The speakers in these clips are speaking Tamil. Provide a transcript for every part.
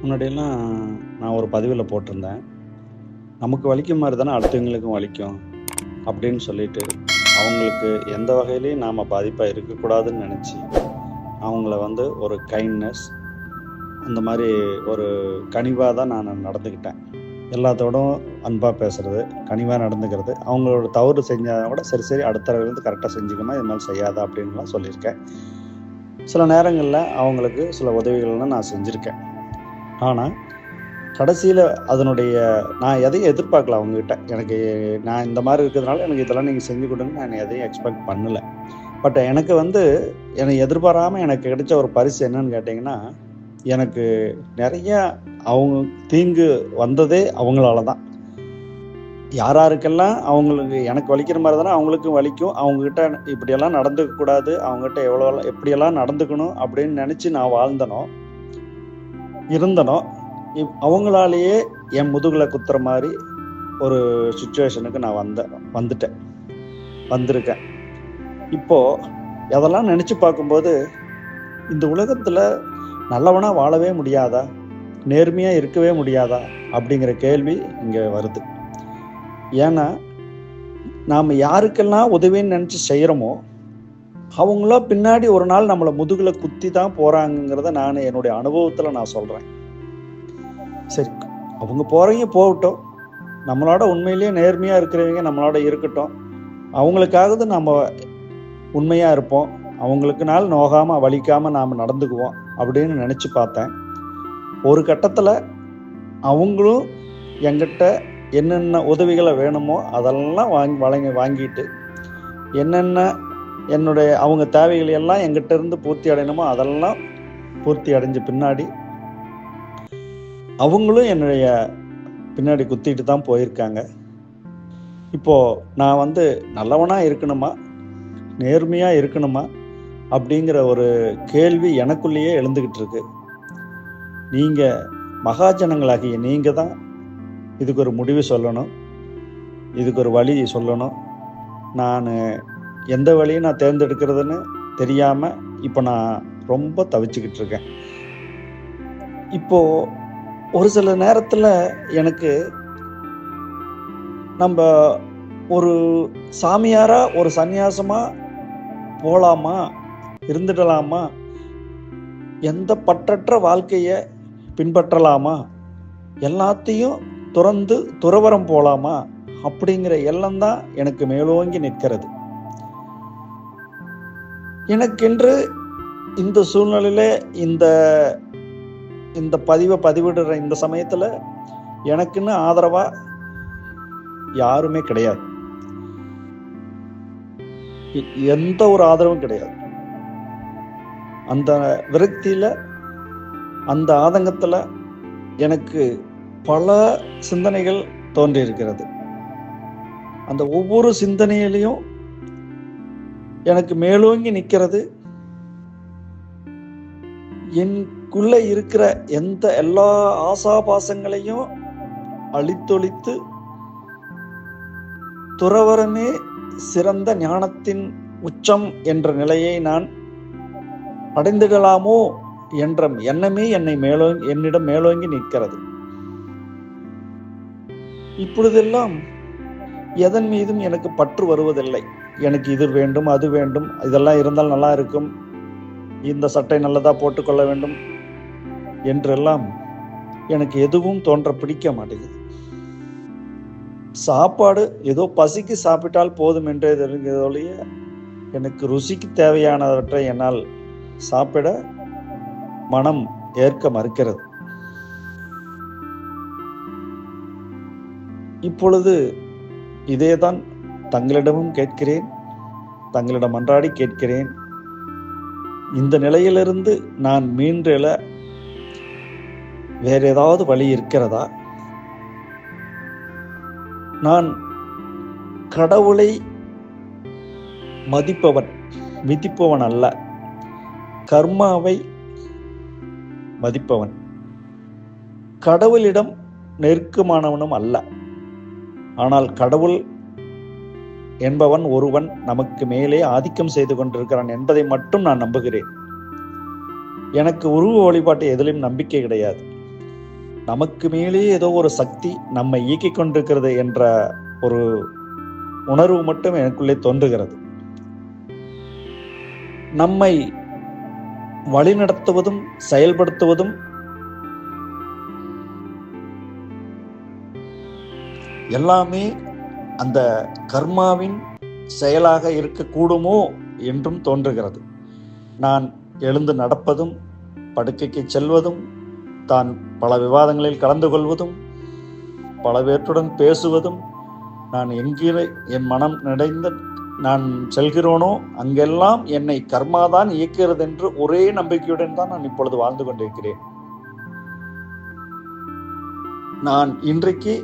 முன்னாடியெல்லாம் நான் ஒரு பதிவில் போட்டிருந்தேன். நமக்கு வலிக்கும் மாதிரி தானே அடுத்தவங்களுக்கும் வலிக்கும் அப்படின்னு சொல்லிட்டு அவங்களுக்கு எந்த வகையிலையும் நாம் பாதிப்பாக இருக்கக்கூடாதுன்னு நினச்சி அவங்கள வந்து ஒரு கைண்ட்னஸ் அந்த மாதிரி ஒரு கனிவாக தான் நான் நடந்துக்கிட்டேன். எல்லாத்தோடும் அன்பாக பேசுறது கனிவாக நடந்துக்கிறது அவங்களோட தவறு செஞ்சால் கூட சரி சரி அடுத்த தடவைலேருந்து கரெக்டாக செஞ்சுக்கணும் இது மாதிரி செய்யாத அப்படின்லாம் சொல்லியிருக்கேன். சில நேரங்களில் அவங்களுக்கு சில உதவிகள்லாம் நான் செஞ்சுருக்கேன். ஆனால் கடைசியில் அதனுடைய நான் எதையும் எதிர்பார்க்கல அவங்ககிட்ட. எனக்கு நான் இந்த மாதிரி இருக்கிறதுனால எனக்கு இதெல்லாம் நீங்கள் செஞ்சு கொடுங்க நான் எதையும் எக்ஸ்பெக்ட் பண்ணலை. பட் எனக்கு வந்து என்னை எதிர்பாராமல் எனக்கு கிடைச்ச ஒரு பரிசு என்னன்னு கேட்டிங்கன்னா எனக்கு நிறைய அவங்க தீங்கு வந்ததே அவங்களால தான். யார் யாருக்கெல்லாம் அவங்களுக்கு எனக்கு வலிக்கிற மாதிரி தானே அவங்களுக்கும் வலிக்கும். அவங்கக்கிட்ட இப்படியெல்லாம் நடந்துக்க கூடாது அவங்ககிட்ட எவ்வளோ எப்படியெல்லாம் நடந்துக்கணும் அப்படின்னு நினச்சி நான் வாழ்ந்தனோ இருந்தனோ இப்- அவங்களாலேயே என் முதுகில் குத்துற மாதிரி ஒரு சுச்சுவேஷனுக்கு நான் வந்தேன் வந்துட்டேன். வந்திருக்கேன். இப்போது அதெல்லாம் நினச்சி பார்க்கும்போது இந்த உலகத்தில் நல்லவனாக வாழவே முடியாதா? நேர்மையாக இருக்கவே முடியாதா? அப்படிங்கிற கேள்வி இங்கே வருது. ஏன்னா நாம் யாருக்கெல்லாம் உதவின்னு நினச்சி செய்கிறோமோ அவங்களாம் பின்னாடி ஒரு நாள் நம்மளை முதுகில் குத்தி தான் போகிறாங்கங்கிறத நான் என்னுடைய அனுபவத்தில் நான் சொல்கிறேன் சரி அவங்க போகிறவங்க போகட்டும். நம்மளோட உண்மையிலேயே நேர்மையாக இருக்கிறவங்க நம்மளோட இருக்கட்டும். அவங்களுக்காகவது நம்ம உண்மையாக இருப்போம். அவங்களுக்கு நாள் நோகாமல் வலிக்காமல் நாம் நடந்துக்குவோம் அப்படின்னு நினச்சி பார்த்தேன். ஒரு கட்டத்தில் அவங்களும் எங்கிட்ட என்னென்ன உதவிகளை வேணுமோ அதெல்லாம் வாங்கி வழங்கி வாங்கிட்டு என்னென்ன என்னுடைய அவங்க தேவைகளை எல்லாம் எங்கிட்ட இருந்து பூர்த்தி அடையணுமோ அதெல்லாம் பூர்த்தி அடைஞ்ச பின்னாடி அவங்களும் என்னுடைய பின்னாடி குத்திட்டு தான் போயிருக்காங்க. இப்போ நான் வந்து நல்லவனா இருக்கணுமா? நேர்மையா இருக்கணுமா? அப்படிங்கிற ஒரு கேள்வி எனக்குள்ளேயே எழுந்துகிட்டு இருக்கு. நீங்க மகாஜனங்களாகிய நீங்க தான் இதுக்கு ஒரு முடிவு சொல்லணும். இதுக்கு ஒரு வழி சொல்லணும். நான் எந்த வழியை நான் தேர்ந்தெடுக்கிறதுன்னு தெரியாமல் இப்போ நான் ரொம்ப தவிச்சுக்கிட்டு இருக்கேன். இப்போ ஒரு சில நேரத்தில் எனக்கு நம்ம ஒரு சாமியாரா ஒரு சந்நியாசமாக போகலாமா இருந்துடலாமா எந்த பற்றற்ற வாழ்க்கையை பின்பற்றலாமா எல்லாத்தையும் துறந்து துறவரம் போகலாமா அப்படிங்கிற எல்லாம் தான் எனக்கு மேலோங்கி நிற்கிறது. எனக்கென்று இந்த சூழ்நிலையில இந்த இந்த பதிவை பதிவிடுற இந்த சமயத்துல எனக்குன்னு ஆதரவா யாருமே கிடையாது. எந்த ஒரு ஆதரவும் கிடையாது. அந்த விரக்தியில அந்த ஆதங்கத்துல எனக்கு பல சிந்தனைகள் தோன்றியிருக்கிறது. அந்த ஒவ்வொரு சிந்தனையிலையும் எனக்கு மேலோங்கி நிற்கிறது. எனக்குள்ள இருக்கிற எந்த எல்லா ஆசாபாசங்களையும் அழித்தொழித்து துறவரமே சிறந்த ஞானத்தின் உச்சம் என்ற நிலையை நான் அடைந்திடலாமோ என்ற எண்ணமே என்னை மேலோ என்னிடம் மேலோங்கி நிற்கிறது. இப்பொழுதெல்லாம் எதன் மீதும் எனக்கு பற்று வருவதில்லை. எனக்கு இது வேண்டும் அது வேண்டும். இதெல்லாம் இருந்தால் நல்லா இருக்கும். இந்த சட்டை நல்லதாக போட்டுக்கொள்ள வேண்டும் என்றெல்லாம் எனக்கு எதுவும் தோன்ற பிடிக்க மாட்டேங்குது. சாப்பாடு ஏதோ பசிக்கு சாப்பிட்டால் போதும் என்றே தெரிஞ்சதொழிய எனக்கு ருசிக்கு தேவையானவற்றை என்னால் சாப்பிட மனம் ஏற்க மறுக்கிறது. இப்பொழுது இதேதான் தங்களிடமும் கேட்கிறேன் தங்களிடம் அன்றாடி கேட்கிறேன். இந்த நிலையிலிருந்து நான் மீண்டெழ வேற ஏதாவது வழி இருக்கிறதா? நான் கடவுளை மதிப்பவன் மிதிப்பவன் அல்ல கர்மாவை மதிப்பவன். கடவுளிடம் நெருக்கமானவனும் அல்ல. ஆனால் கடவுள் என்பவன் ஒருவன் நமக்கு மேலே ஆதிக்கம் செய்து கொண்டிருக்கிறான் என்பதை மட்டும் நான் நம்புகிறேன். எனக்கு உருவ வழிபாட்டு எதிலும் நம்பிக்கை கிடையாது. நமக்கு மேலே ஏதோ ஒரு சக்தி நம்மை இயக்கிக் கொண்டிருக்கிறது என்ற ஒரு உணர்வு மட்டும் எனக்குள்ளே தோன்றுகிறது. நம்மை வழிநடத்துவதும் செயல்படுத்துவதும் எல்லாமே அந்த கர்மாவின் செயலாக இருக்கக்கூடுமோ என்றும் தோன்றுகிறது. நான் எழுந்து நடப்பதும் படுக்கைக்கு செல்வதும் தான் பல விவாதங்களில் கலந்து கொள்வதும் பல பேற்றுடன் பேசுவதும் நான் எங்கே என் மனம் நிறைந்த நான் செல்கிறோனோ அங்கெல்லாம் என்னை கர்மாதான் இயக்கிறது என்று ஒரே நம்பிக்கையுடன் தான் நான் இப்பொழுது வாழ்ந்து கொண்டிருக்கிறேன். நான் இன்றைக்கு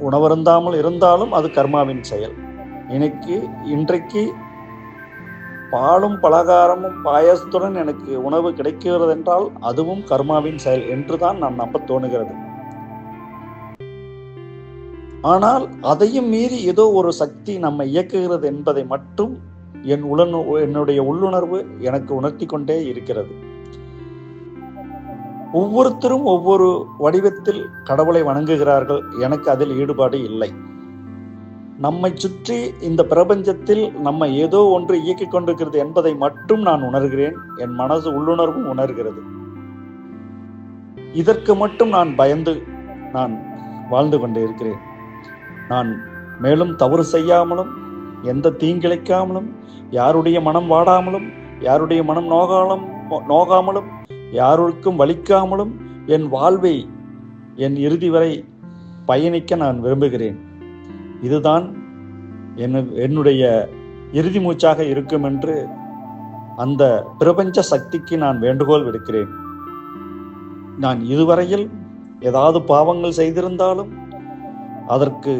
உணவருந்தாமல் இருந்தாலும் அது கர்மாவின் செயல். எனக்கு இன்றைக்கு பாலும் பலகாரமும் பாயசத்துடன் எனக்கு உணவு கிடைக்கிறது என்றால் அதுவும் கர்மாவின் செயல் என்றுதான் நான் நம்ப தோணுகிறது. ஆனால் அதையும் மீறி ஏதோ ஒரு சக்தி நம்மை இயக்குகிறது என்பதை மட்டும் என் உள என்னுடைய உள்ளுணர்வு எனக்கு உணர்த்தி கொண்டே இருக்கிறது. ஒவ்வொருத்தரும் ஒவ்வொரு வடிவத்தில் கடவுளை வணங்குகிறார்கள். எனக்கு அதில் ஈடுபாடு இல்லை. நம்மை சுற்றி இந்த பிரபஞ்சத்தில் நம்ம ஏதோ ஒன்று இயக்கிக் கொண்டிருக்கிறது என்பதை மட்டும் நான் உணர்கிறேன். என் மனது உள்ளுணர்வும் உணர்கிறது. இதற்கு மட்டும் நான் பயந்து நான் வாழ்ந்து கொண்டிருக்கிறேன் நான் மேலும் தவறு செய்யாமலும் எந்த தீங்கிழைக்காமலும் யாருடைய மனம் வாடாமலும் யாருடைய மனம் நோகாமலும் நோகாமலும் யாருக்கும் வலிக்காமலும் என் வாழ்வை என் இறுதி வரை பயணிக்க நான் விரும்புகிறேன். இதுதான் என்னுடைய இறுதி மூச்சாக இருக்கும் என்று அந்த பிரபஞ்ச சக்திக்கு நான் வேண்டுகோள் விடுக்கிறேன். நான் இதுவரையில் ஏதாவது பாவங்கள் செய்திருந்தாலும் அதற்கு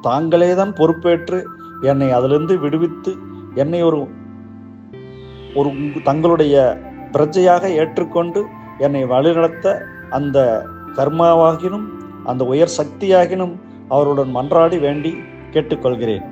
தாங்களே தான் பொறுப்பேற்று என்னை அதிலிருந்து விடுவித்து என்னை ஒரு ஒரு தங்களுடைய பிரஜையாக ஏற்றுக்கொண்டு என்னை வழிநடத்த அந்த கர்மாவாகினும் அந்த உயர் சக்தியாகினும் அவருடன் மன்றாடி வேண்டி கேட்டுக்கொள்கிறேன்.